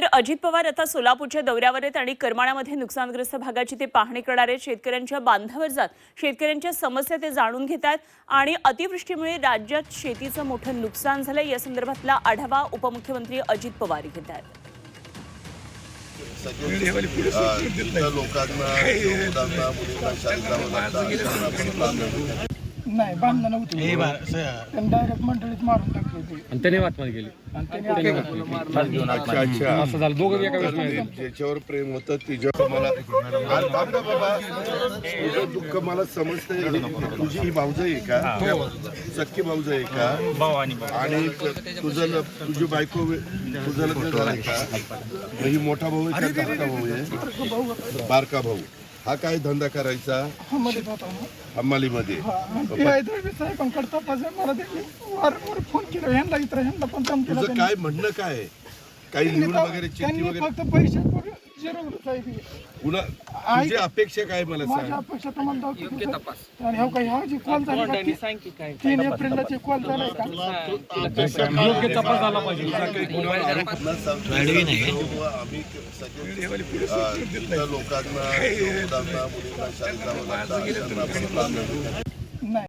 तर अजित पवार आता सोलापूरच्या दौऱ्यावर आहेत आणि करमाळ्यामध्ये नुकसानग्रस्त भागाची ते पाहणी करणार आहेत. शेतकऱ्यांच्या बांधावर जात शेतकऱ्यांच्या समस्या ते जाणून घेत आहेत आणि अतिवृष्टीमुळे राज्यात शेतीचं मोठं नुकसान झालं या संदर्भातला आढावा उपमुख्यमंत्री अजित पवार घेत आहेत. लोकांना नाही नव्हती. त्यांनी डायरेक्ट मंडळीत मारून टाकली होती. आणि त्याने आतमध्ये गेली आणि त्यांनी अच्छा अच्छा. असं झालं. दोघं एका वेळेस तर ज्याच्यावर प्रेम होतं तिच्यावर मला अरे थांब ना बाबा तुझं दुःख मला समजतंय. तुझी ही भाऊज आहे का? सख्खी भाऊज आहे का? आणि तुझं ल- तुझी बायको तुझं लग्न झालंय का? ही मोठा भाऊ आहे का धाकटा भाऊ आहे? बारका भाऊ. हा काय धंदा करायचा मध्ये होता ना. हमालीमध्ये हा, आणि ते आहे दळवी साहेबांकडे तपास आहे. मला त्यांनी वारंवार फोन केला ह्यांना इतर ह्यांना पण तुझं काय म्हणणं काय आहे? काही लिहून वगैरे चिठ्ठी त्यांनी वगैरे फक्त पैसे बघ- जिरवलं साहेब हे. पुन्हा तुझी अपेक्षा काय मला माझ्या सांग. अपेक्षा तुम्हाला दाखवतो आणि हो काही हा जी कॉल झाली का ती- तीन एप्रिलला जे कॉल झालाय का? योग्य तपास झाला आम्ही सगळे इथं लोकांना मुलांना मुलींना शाळेत जावं लागतं. अशांना पण लागतं. नाही.